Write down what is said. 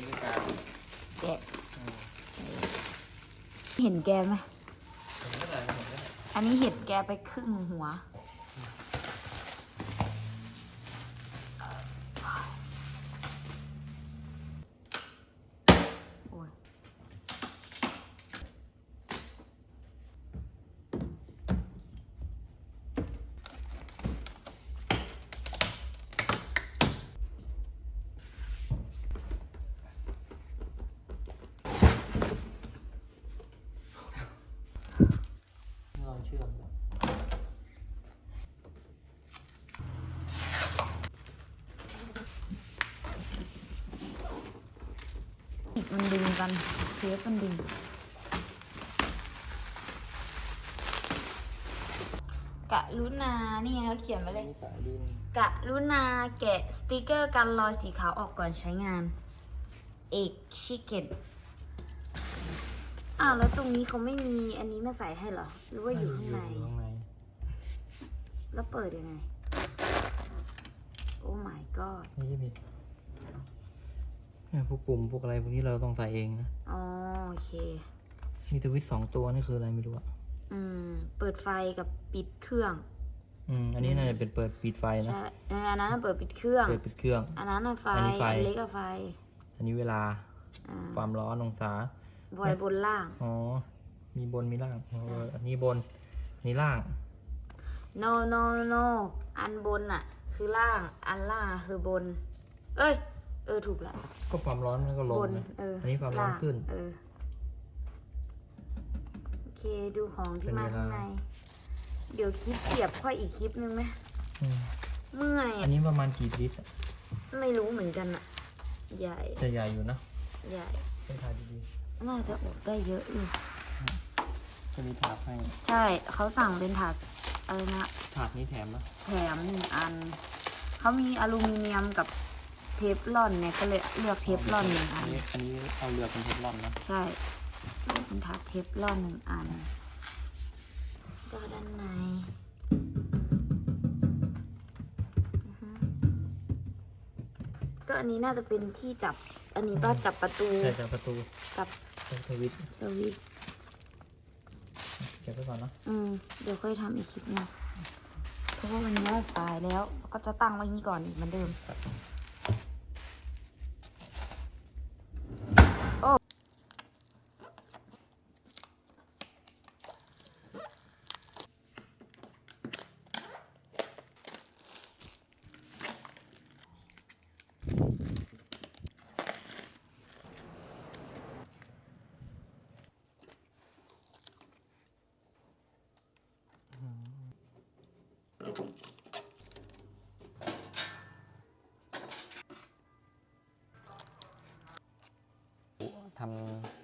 นี้ก็การแกะเห็นแกไหมเห็นเมื่อไหร่เห็นเมื่อไหร่อันนี้เห็ดแกไปครึ่งหัว โอ้ย ลองเชื่อมดู อีกมันดึง กันเทปมันดึงกะรุนานี่ไงเขาเขียนไว้เลยนี่สายดินกะรุนาแกะสติกเกอร์กันรอยสีขาวออกก่อนใช้งาน เอกชิเกตอ้าวแล้วตรงนี้เขาไม่มีอันนี้มาใส่ให้เหรอ หรือว่าอยู่ข้างใน อยู่ข้างในแล้วเปิดยังไง โอ้ my god นี่จะมีเนี่ย พวกปุ่มพวกอะไรพวกนี้เราต้องใส่เองนะ อ๋อโอเค มีสวิตช์สองตัวนี่คืออะไรไม่รู้อะอืม เปิดไฟกับปิดเครื่อง อืม อันนี้น่าจะเป็นเปิดปิดไฟนะ ใช่เอออันนั้นนะเปิดปิดเครื่อง เปิดปิดเครื่อง อันนั้นน่ะไฟ อันนี้ไฟ อันเล็กกับไฟ อันนี้เวลา อ่าความร้อนองศา บอยบนล่าง อ๋อ มีบนมีล่างอ๋ออันนี้บนอันนี้ล่าง no no no อันบนอะ คือล่าง อันล่างอะคือบน เอ้ยเออถูกแล้วก็ความร้อนมันก็ลบงนนะเอออัอันนี้ความร้อนขึ้น เออโอเคดูของที่เป็นมาเวลาข้างใน เดี๋ยวคลิปเสียบค่อยอีกคลิปนึงไหมอืมเมื่อยอัอะนนี้ประมาณกี่ลิตรอะไม่รู้เหมือนกันอะใหญ่จะใหญ่อยู่นะใหญ่เป็นถ่ายดีน่าจะอบได้เยอะอยู่ๆจะมีถาดให้ใช่เขาสั่งเป็นถาดอะไรนะ ถาดนี้แถมนะแถมหนึ่งอัน เขามีอลูมิเนียมกับ เทฟลอนเนี่ยก็เลยเลือกเทฟลอนหนึ่งอัอันนนี้อันนี้เอาเรือเป็นเทฟลอนนะใช่เลือกเป็นถาดเทฟลอนหนึ่งอัน ก็ด้านในอือฮึก็อันนี้น่าจะเป็นที่จับ อันนี้ป้าจับประตูใช่จากประตูกับเป็นสวิตช์สวิตช์เก็บไว้ก่อนนะอืมเดี๋ยวค่อยทำอีกคลิปหนึงเพราะว่าวันนี้สายแล้วก็จะตั้งไว้นี้ก่อนอีกเหมือนเดิมทำ